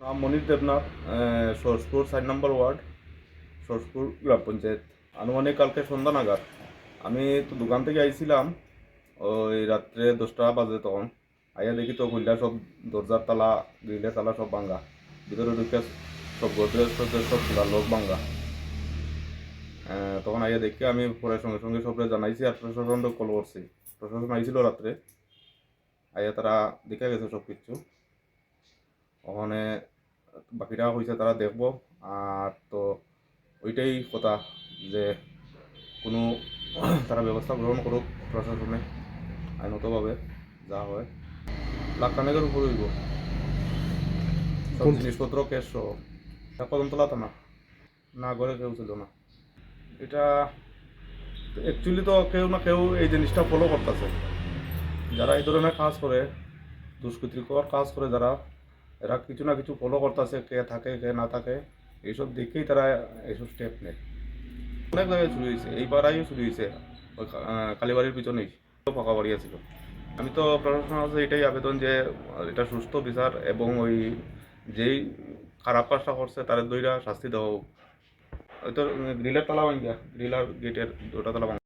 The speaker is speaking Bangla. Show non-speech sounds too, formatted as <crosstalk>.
নাম Monir Debnath Saraspur side number ward, Saraspur গ্রাম পঞ্চায়েত। আনুমানিক কালকে সন্ধ্যা নাগাদ আমি তো দোকান থেকে আইছিলাম, ওই রাত্রে দশটা বাজে তখন। আইয়া দেখি তো খুললা সব দরজার তালা, গ্রিলের তালা সব ভাঙ্গা ভিতরে ঢুকে সব গোদরেজ টোদরেজ সব খোলা, লোক ভাঙ্গা তখন আইয়া দেখি আমি পরে সঙ্গে সঙ্গে সবরে জানাইছি, আর প্রশাসন কল করছি। প্রশাসন আইছিল রাত্রে। আইয়া তারা দেখে গেছে সব কিছু ওখানে বাকিটা হয়েছে তারা দেখব। আর তো ওইটাই কথা যে কোনো <clears throat> তারা ব্যবস্থা গ্রহণ করুক প্রশাসনে আইনতভাবে যা হয়। লাখ খানেকের উপর হইব। সব জিনিসপত্র ক্যাশ সহ। কদমতলা থানা। না ঘরে কেউ ছিল না। এটা অ্যাকচুয়ালি তো কেউ না কেউ এই জিনিসটা ফলো করতেছে। যারা এই ধরনের কাজ করে দুষ্কৃতিকর কাজ করে যারা এরা কিছু না কিছু ফলো করতেছে, কে থাকে, কে না থাকে, এইসব দেখেই তারা এইসব স্টেপ নেয়। অনেক জায়গায় চুরি হয়েছে, এই পাড়াইও চুরি হয়েছে, ওই কালীবাড়ির পিছনেই ফাঁকা বাড়ি আছিল আমি তো প্রশাসনের কাছে এটাই আবেদন যে, এটা সুস্থ, বিচার এবং ওই যেই খারাপ কাজটা করছে তাদের দইরা শাস্তি দেওয়া হোক। হয়তো গ্রিলের তালা ভাঙ্গিয়া গ্রিল আর গেটের দুটা তালা ভাঙ্গা